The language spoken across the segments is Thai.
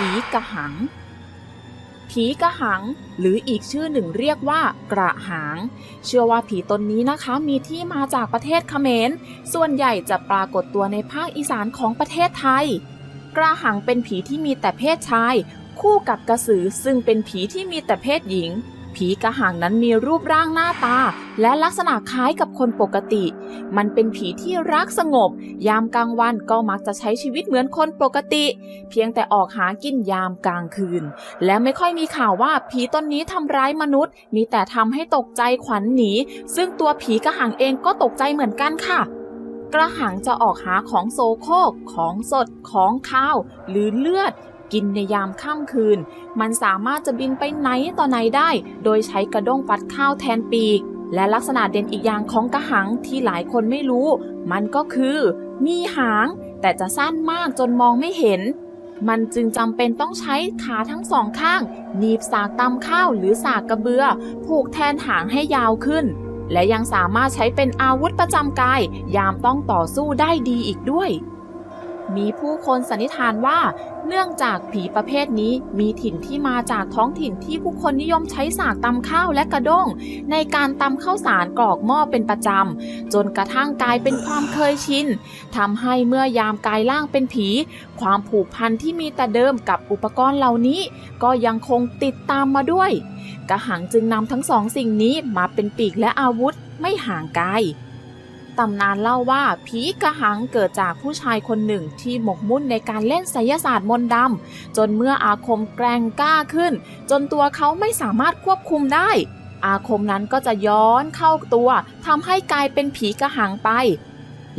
ผีกระหัง ผีกระหัง หรืออีกชื่อหนึ่งเรียกว่ากระหังเชื่อว่าผีตนนี้นะคะมีที่มาจากประเทศเขมร ส่วนใหญ่จะปรากฏตัวในภาคอีสานของประเทศไทย กระหังเป็นผีที่มีแต่เพศชาย คู่กับกระสือซึ่งเป็นผีที่มีแต่เพศหญิง ผีกระหังนั้นมีรูปร่างหน้าตา และลักษณะคล้ายกับคนปกติ มันเป็นผีที่รักสงบ ยามกลางวันก็มักจะใช้ชีวิตเหมือนคนปกติ เพียงแต่ออกหากินยามกลางคืน และไม่ค่อยมีข่าวว่าผีตนนี้ทำร้ายมนุษย์ มีแต่ทำให้ตกใจขวัญหนี ซึ่งตัวผีกระหังเองก็ตกใจเหมือนกันค่ะกระหังจะออกหาของโซโคก ของสด ของข้าว หรือเลือด กินในยามค่ำคืน มันสามารถจะบินไปไหนต่อไหนได้ โดยใช้กระด้งฟัดข้าวแทนปีก และลักษณะเด่นอีกอย่างของกระหังที่หลายคนไม่รู้ มันก็คือ มีหาง แต่จะสั้นมากจนมองไม่เห็น มันจึงจำเป็นต้องใช้ขาทั้งสองข้างหนีบสากตำข้าวหรือสากกระเบือ ผูกแทนหางให้ยาวขึ้น และยังสามารถใช้เป็นอาวุธประจำกาย ยามต้องต่อสู้ได้ดีอีกด้วย มีผู้คนสันนิษฐานว่า เนื่องจากผีประเภทนี้มีถิ่นที่มาจากท้องถิ่นที่ผู้คนนิยมใช้สากตำข้าวและกระด้ง ในการตำข้าวสารกรอกหม้อเป็นประจำ จนกระทั่งกลายเป็นความเคยชินทำให้เมื่อยามกายล่างเป็นผี ความผูกพันที่มีแต่เดิมกับอุปกรณ์เหล่านี้ ก็ยังคงติดตามมาด้วย กระหังจึงนำทั้งสองสิ่งนี้มาเป็นปีกและอาวุธไม่ห่างไกล ตำนานเล่าว่าผีกระหังเกิดจากผู้ชายคนหนึ่งที่หมกมุ่นในการเล่นไสยศาสตร์มนต์ดำจนเมื่ออาคมแกร่งกล้าขึ้น จนตัวเขาไม่สามารถควบคุมได้ อาคมนั้นก็จะย้อนเข้าตัวทำให้กลายเป็นผีกระหังไป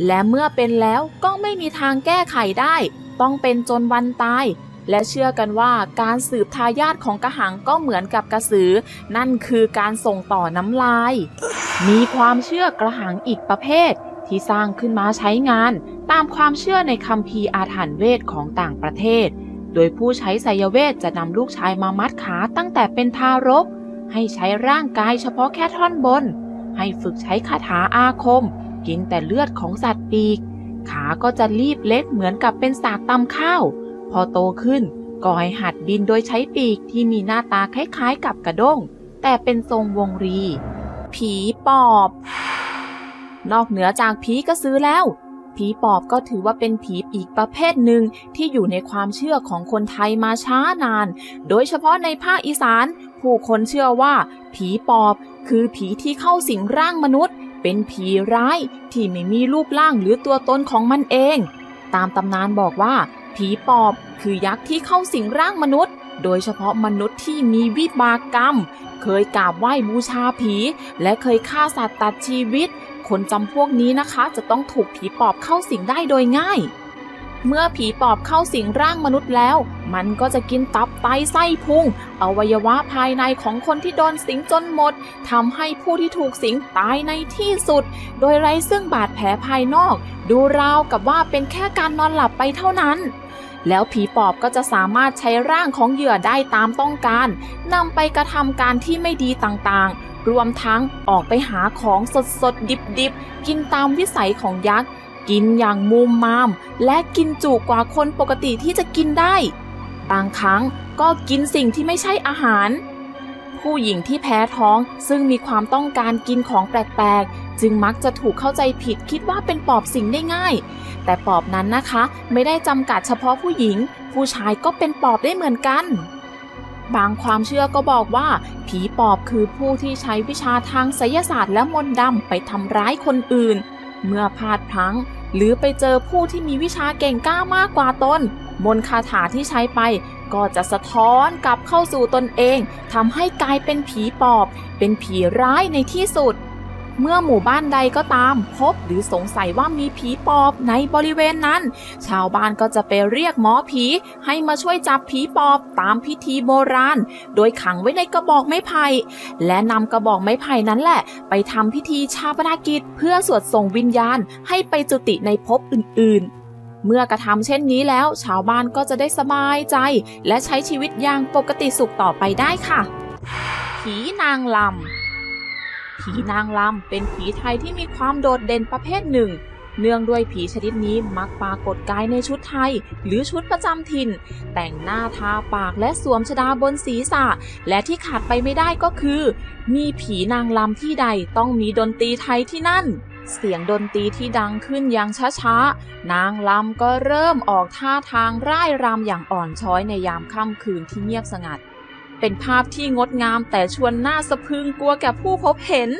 และเมื่อเป็นแล้วก็ไม่มีทางแก้ไขได้ ต้องเป็นจนวันตาย และเชื่อกันว่าการสืบทายาทของกระหังก็เหมือนกับกระสือ นั่นคือการส่งต่อน้ำลาย มีความเชื่อกระหังอีกประเภท ที่สร้างขึ้นมาใช้งาน ตามความเชื่อในคัมภีร์อาถรรพ์เวทของต่างประเทศ โดยผู้ใช้ไสยเวทจะนำลูกชายมามัดขาตั้งแต่เป็นทารก ให้ใช้ร่างกายเฉพาะแค่ท่อนบน ให้ฝึกใช้คาถาอาคม กินแต่เลือดของสัตว์ปีกขาก็จะรีบเล็กเหมือนกับเป็นสากตำข้าว พอโตขึ้นก็ให้หัดบินโดยใช้ปีกที่มีหน้าตาคล้ายๆกับกระด้ง แต่เป็นทรงวงรี ผีปอบ นอกเหนือจากผีกระสือแล้ว ผีปอบก็ถือว่าเป็นผีอีกประเภทหนึ่งที่อยู่ในความเชื่อของคนไทยมาช้านาน โดยเฉพาะในภาคอีสาน ผู้คนเชื่อว่า ผีปอบคือผีที่เข้าสิงร่างมนุษย์ เป็นผีร้ายที่ไม่มีรูปร่างหรือตัวตนของมันเอง ตามตำนานบอกว่า ผีปอบคือยักษ์ที่เข้าสิงร่างมนุษย์ โดยเฉพาะมนุษย์ที่มีวิบากกรรม เคยกราบไหว้บูชาผี และเคยฆ่าสัตว์ตัดชีวิต คนจำพวกนี้นะคะจะต้องถูกผีปอบเข้าสิงได้โดยง่าย เมื่อผีปอบเข้าสิงร่างมนุษย์แล้ว มันก็จะกินตับไตไส้พุง อวัยวะภายในของคนที่โดนสิงจนหมดทำให้ผู้ที่ถูกสิงตายในที่สุด โดยไร้ซึ่งบาดแผลภายนอก ดูราวกับว่าเป็นแค่การนอนหลับไปเท่านั้นแล้วผีปอบก็จะสามารถใช้ร่างของเหยื่อได้ตามต้องการนำไปกระทำการที่ไม่ดีต่างๆ รวมทั้งออกไปหาของสดๆ ดิบๆ กินตามวิสัยของยักษ์ กินอย่างมุมมาม และกินจุกว่าคนปกติที่จะกินได้ บางครั้งก็กินสิ่งที่ไม่ใช่อาหาร ผู้หญิงที่แพ้ท้องซึ่งมีความต้องการกินของแปลกๆ จึงมักจะถูกเข้าใจผิดคิดว่าเป็นปอบสิงได้ง่าย แต่ปอบนั้นนะคะไม่ได้จำกัดเฉพาะผู้หญิง ผู้ชายก็เป็นปอบได้เหมือนกันบางความเชื่อก็บอกว่า ผีปอบคือผู้ที่ใช้วิชาทางไสยศาสตร์และมนต์ดำไปทำร้ายคนอื่น เมื่อพลาดพลั้ง หรือไปเจอผู้ที่มีวิชาเก่งกล้ามากกว่าตนมนคาถาที่ใช้ไป ก็จะสะท้อนกลับเข้าสู่ตนเองทำให้กลายเป็นผีปอบ เป็นผีร้ายในที่สุด เมื่อหมู่บ้านใดก็ตาม พบหรือสงสัยว่ามีผีปอบในบริเวณนั้น ชาวบ้านก็จะไปเรียกหมอผีให้มาช่วยจับผีปอบตามพิธีโบราณ โดยขังไว้ในกระบอกไม้ไผ่และนำกระบอกไม้ไผ่นั้นแหละ ไปทำพิธีชาปนกิจ เพื่อสวดส่งวิญญาณ ให้ไปจุติในภพอื่นๆเมื่อกระทำเช่นนี้แล้ว ชาวบ้านก็จะได้สบายใจ และใช้ชีวิตอย่างปกติสุขต่อไปได้ค่ะ ผีนางลำ ผีนางลำเป็นผีไทยที่มีความโดดเด่นประเภทหนึ่ง เนื่องด้วยผีชนิดนี้มักปรากฏกายในชุดไทย หรือชุดประจำถิ่น แต่งหน้าทาปากและสวมชดาบนศีรษะ และที่ขาดไปไม่ได้ก็คือ มีผีนางลำที่ใดต้องมีดนตรีไทยที่นั่นเสียงดนตรีที่ดังขึ้นอย่างช้าๆ นางลำก็เริ่มออกท่าทางร่ายรำอย่างอ่อนช้อยในยามค่ำคืนที่เงียบสงัด เป็นภาพที่งดงามแต่ชวนน่าสะพึงกลัวแก่ผู้พบเห็น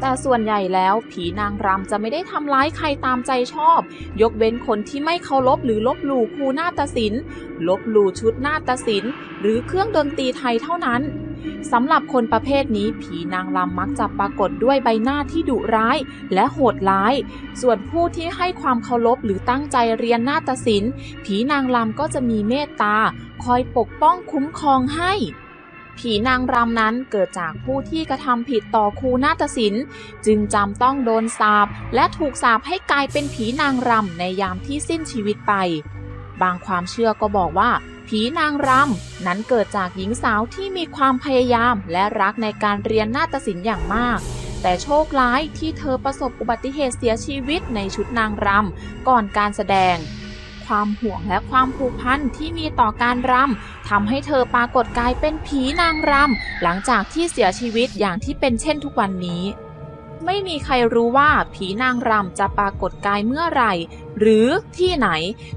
แต่ส่วนใหญ่แล้วผีนางรำจะไม่ได้ทำร้ายใครตามใจชอบ ยกเว้นคนที่ไม่เคารพหรือลบหลู่ครูนาฏศิลป์ลบหลู่ชุดนาฏศิลป์หรือเครื่องดนตรีไทยเท่านั้นสำหรับคนประเภทนี้ผีนางรำมักจะปรากฏด้วยใบหน้าที่ดุร้ายและโหดร้าย ส่วนผู้ที่ให้ความเคารพหรือตั้งใจเรียนนาฏศิลป์ ผีนางรำก็จะมีเมตตา คอยปกป้องคุ้มครองให้ ผีนางรำนั้นเกิดจากผู้ที่กระทำผิดต่อครูนาฏศิลป์ จึงจำต้องโดนสาปและถูกสาปให้กลายเป็นผีนางรำในยามที่สิ้นชีวิตไป บางความเชื่อก็บอกว่า ผีนางรำนั้นเกิดจากหญิงสาวที่มีความพยายามและรักในการเรียนนาฏศิลป์อย่างมาก แต่โชคร้ายที่เธอประสบอุบัติเหตุเสียชีวิตในชุดนางรำก่อนการแสดง ความห่วงและความผูกพันที่มีต่อการรำทำให้เธอปรากฏกายเป็นผีนางรำหลังจากที่เสียชีวิตอย่างที่เป็นเช่นทุกวันนี้ ไม่มีใครรู้ว่าผีนางรำจะปรากฏกายเมื่อไหร่ หรือที่ไหน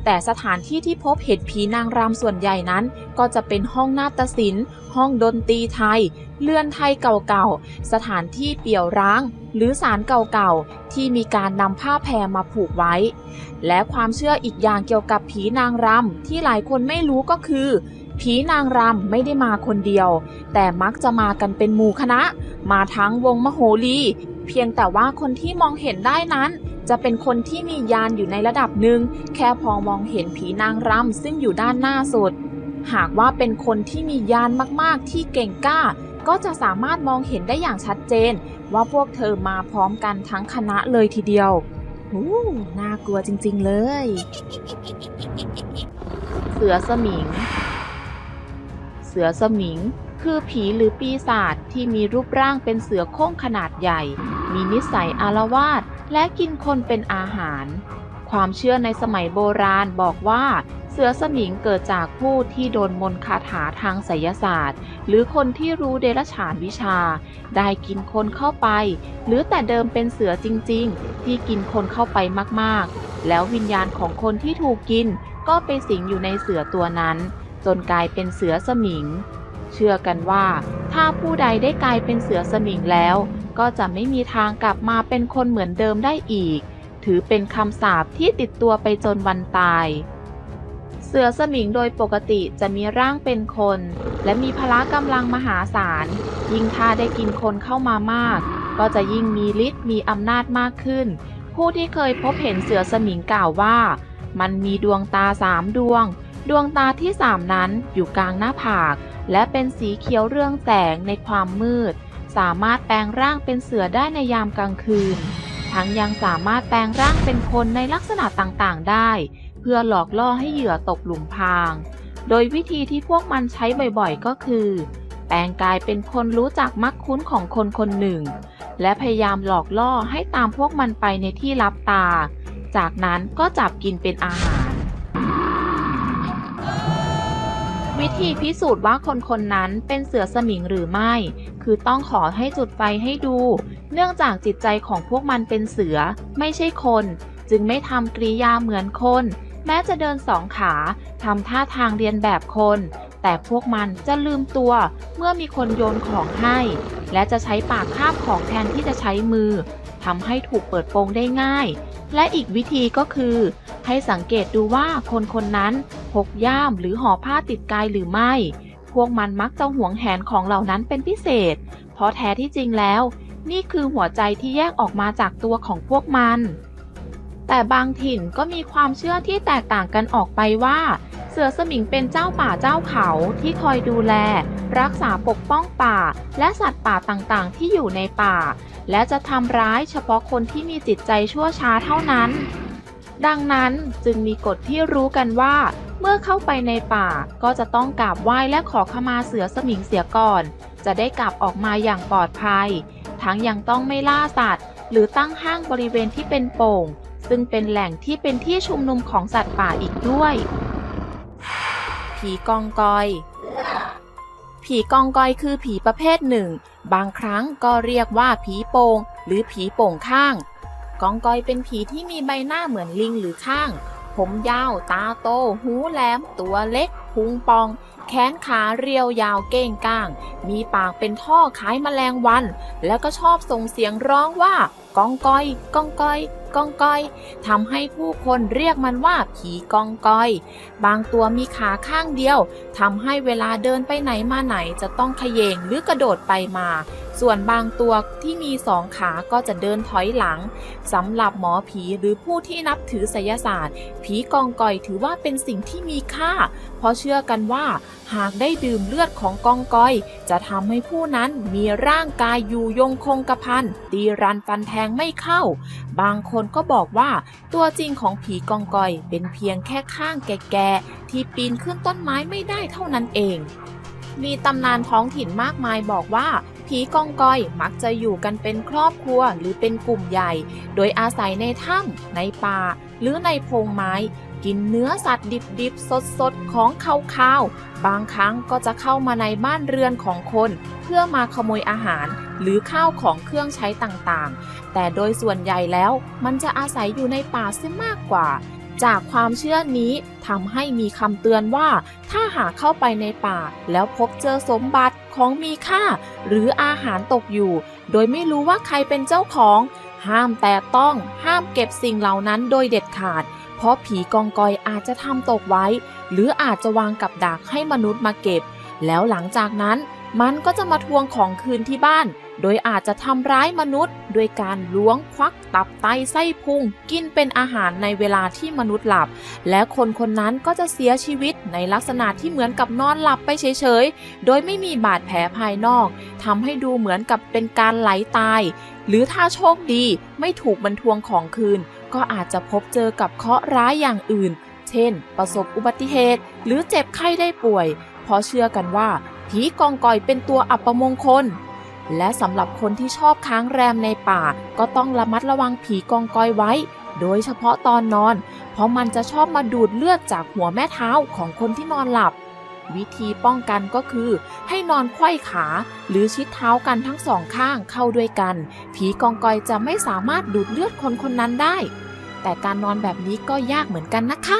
แต่สถานที่ที่พบเห็นผีนางรำส่วนใหญ่นั้น ก็จะเป็นห้องนาฏศิลป์ ห้องดนตรีไทย เรือนไทยเก่าๆ สถานที่เปี่ยวร้าง หรือศาลเก่าๆ ที่มีการนำผ้าแพรมาผูกไว้ และความเชื่ออีกอย่างเกี่ยวกับผีนางรำที่หลายคนไม่รู้ก็คือผีนางรำไม่ได้มาคนเดียว แต่มักจะมากันเป็นหมู่คณะ มาทั้งวงมโหรี เพียงแต่ว่าคนที่มองเห็นได้นั้น จะเป็นคนที่มียานอยู่ในระดับหนึ่ง แค่พอมองเห็นผีนางรำซึ่งอยู่ด้านหน้าสุด หากว่าเป็นคนที่มียานมากๆที่เก่งกล้า ก็จะสามารถมองเห็นได้อย่างชัดเจน ว่าพวกเธอมาพร้อมกันทั้งคณะเลยทีเดียวอู้น่ากลัวจริงๆเลย เสือสมิง เสือสมิง คือผีหรือปีศาจที่มีรูปร่างเป็นเสือโคร่งขนาดใหญ่ มีนิสัยอารวาสและกินคนเป็นอาหาร ความเชื่อในสมัยโบราณบอกว่าเสือสมิงเกิดจากผู้ที่โดนมนต์คาถาทางไสยศาสตร์ หรือคนที่รู้เดรัจฉานวิชา ได้กินคนเข้าไป หรือแต่เดิมเป็นเสือจริง ๆ ที่กินคนเข้าไปมากๆ แล้ววิญญาณของคนที่ถูกกิน ก็ไปสิงอยู่ในเสือตัวนั้น จนกลายเป็นเสือสมิง เชื่อกันว่า ถ้าผู้ใดได้กลายเป็นเสือสมิงแล้ว ก็จะไม่มีทางกลับมาเป็นคนเหมือนเดิมได้อีก ถือเป็นคำสาปที่ติดตัวไปจนวันตาย เสือสมิงโดยปกติจะมีร่างเป็นคน และมีพละกำลังมหาศาล ยิ่งถ้าได้กินคนเข้ามามาก ก็จะยิ่งมีฤทธิ์มีอำนาจมากขึ้น ผู้ที่เคยพบเห็นเสือสมิงกล่าวว่า มันมีดวงตาสามดวง ดวงตาที่สามนั้นอยู่กลางหน้าผาก และเป็นสีเขียวเรืองแสงในความมืด สามารถแปลงร่างเป็นเสือได้ในยามกลางคืน ทั้งยังสามารถแปลงร่างเป็นคนในลักษณะต่างๆ ได้ เพื่อหลอกล่อให้เหยื่อตกหลุมพราง โดยวิธีที่พวกมันใช้บ่อยๆ ก็คือ แปลงกายเป็นคนรู้จักมักคุ้นของคนคนหนึ่ง และพยายามหลอกล่อให้ตามพวกมันไปในที่ลับตา จากนั้นก็จับกินเป็นอาหาร วิธีพิสูจน์ว่าคนคนนั้นเป็นเสือสมิงหรือไม่ คือต้องขอให้จุดไฟให้ดู เนื่องจากจิตใจของพวกมันเป็นเสือ ไม่ใช่คน จึงไม่ทำกริยาเหมือนคน แม้จะเดินสองขาทำท่าทางเรียนแบบคน แต่พวกมันจะลืมตัว เมื่อมีคนโยนของให้ และจะใช้ปากคาบของแทนที่จะใช้มือทำให้ถูกเปิดโปงได้ง่าย และอีกวิธีก็คือ ให้สังเกตดูว่าคนคนนั้นพกย่ามหรือห่อผ้าติดกายหรือไม่ พวกมันมักจะหวงแหนของเหล่านั้นเป็นพิเศษ เพราะแท้ที่จริงแล้ว นี่คือหัวใจที่แยกออกมาจากตัวของพวกมัน แต่บางถิ่นก็มีความเชื่อที่แตกต่างกันออกไปว่า เสือสมิงเป็นเจ้าป่าเจ้าเขาที่คอยดูแล รักษาปกป้องป่า และสัตว์ป่าต่างๆ ที่อยู่ในป่า และจะทำร้ายเฉพาะคนที่มีจิตใจชั่วช้าเท่านั้น ดังนั้นจึงมีกฎที่รู้กันว่า เมื่อเข้าไปในป่าก็จะต้องกราบไหว้และขอขมาเสือสมิงเสียก่อน จะได้กลับออกมาอย่างปลอดภัย ทั้งยังต้องไม่ล่าสัตว์ หรือตั้งห้างบริเวณที่เป็นโป่ง ซึ่งเป็นแหล่งที่เป็นที่ชุมนุมของสัตว์ป่าอีกด้วย ผีกองกอย ผีกองกอยคือผีประเภทหนึ่ง บางครั้งก็เรียกว่าผีโปงหรือผีโป่งข้าง กองกอยเป็นผีที่มีใบหน้าเหมือนลิงหรือข้าง ผมยาว ตาโต หูแหลม ตัวเล็กพุงปอง แขนขาเรียวยาวเก้งก้าง มีปากเป็นท่อคล้ายแมลงวัน แล้วก็ชอบส่งเสียงร้องว่า กองกอย กองกอย กองกอยทำให้ผู้คนเรียกมันว่าผีกองกอย บางตัวมีขาข้างเดียวทำให้เวลาเดินไปไหนมาไหนจะต้องเขยงหรือกระโดดไปมาส่วนบางตัวที่มีสองขาก็จะเดินถอยหลังสำหรับหมอผีหรือผู้ที่นับถือไสยศาสตร์ ผีกองกอยถือว่าเป็นสิ่งที่มีค่า เพราะเชื่อกันว่า หากได้ดื่มเลือดของกองกอย จะทำให้ผู้นั้นมีร่างกายอยู่ยงคงกระพันตีรันฟันแทงไม่เข้า บางคนก็บอกว่าตัวจริงของผีกองกอยเป็นเพียงแค่ข้างแก่ๆที่ปีนขึ้นต้นไม้ไม่ได้เท่านั้นเองมีตำนานท้องถิ่นมากมายบอกว่า ผีกองกอยมักจะอยู่กันเป็นครอบครัวหรือเป็นกลุ่มใหญ่ โดยอาศัยในถ้ำในป่า หรือในโพรงไม้ กินเนื้อสัตว์ดิบๆ สดๆ ของคาวๆ บางครั้งก็จะเข้ามาในบ้านเรือนของคน เพื่อมาขโมยอาหารหรือข้าวของเครื่องใช้ต่างๆ แต่โดยส่วนใหญ่แล้วมันจะอาศัยอยู่ในป่าเสียมากกว่าจากความเชื่อนี้ทำให้มีคำเตือนว่า ถ้าหากเข้าไปในป่าแล้วพบเจอสมบัติ ของมีค่า หรืออาหารตกอยู่ โดยไม่รู้ว่าใครเป็นเจ้าของ ห้ามแต่ต้อง ห้ามเก็บสิ่งเหล่านั้นโดยเด็ดขาด เพราะผีกองกอยอาจจะทำตกไว้ หรืออาจจะวางกับดักให้มนุษย์มาเก็บ แล้วหลังจากนั้น มันก็จะมาทวงของคืนที่บ้าน โดยอาจจะทำร้ายมนุษย์ด้วยการล้วงควักตับไตไส้พุง กินเป็นอาหารในเวลาที่มนุษย์หลับ และคนคนนั้นก็จะเสียชีวิตในลักษณะที่เหมือนกับนอนหลับไปเฉยๆ โดยไม่มีบาดแผลภายนอกทำให้ดูเหมือนกับเป็นการไหลตาย หรือถ้าโชคดีไม่ถูกบรรทวงของคืน ก็อาจจะพบเจอกับเคราะห์ร้ายอย่างอื่น เช่น ประสบอุบัติเหตุ หรือเจ็บไข้ได้ป่วย เพราะเชื่อกันว่า ผีกองกอยเป็นตัวอัปมงคล และสำหรับคนที่ชอบค้างแรมในป่า ก็ต้องระมัดระวังผีกองกอยไว้ โดยเฉพาะตอนนอน เพราะมันจะชอบมาดูดเลือดจากหัวแม่เท้าของคนที่นอนหลับ วิธีป้องกันก็คือ ให้นอนไขว้ขา หรือชิดเท้ากันทั้งสองข้างเข้าด้วยกัน ผีกองกอยจะไม่สามารถดูดเลือดคนคนนั้นได้ แต่การนอนแบบนี้ก็ยากเหมือนกันนะคะ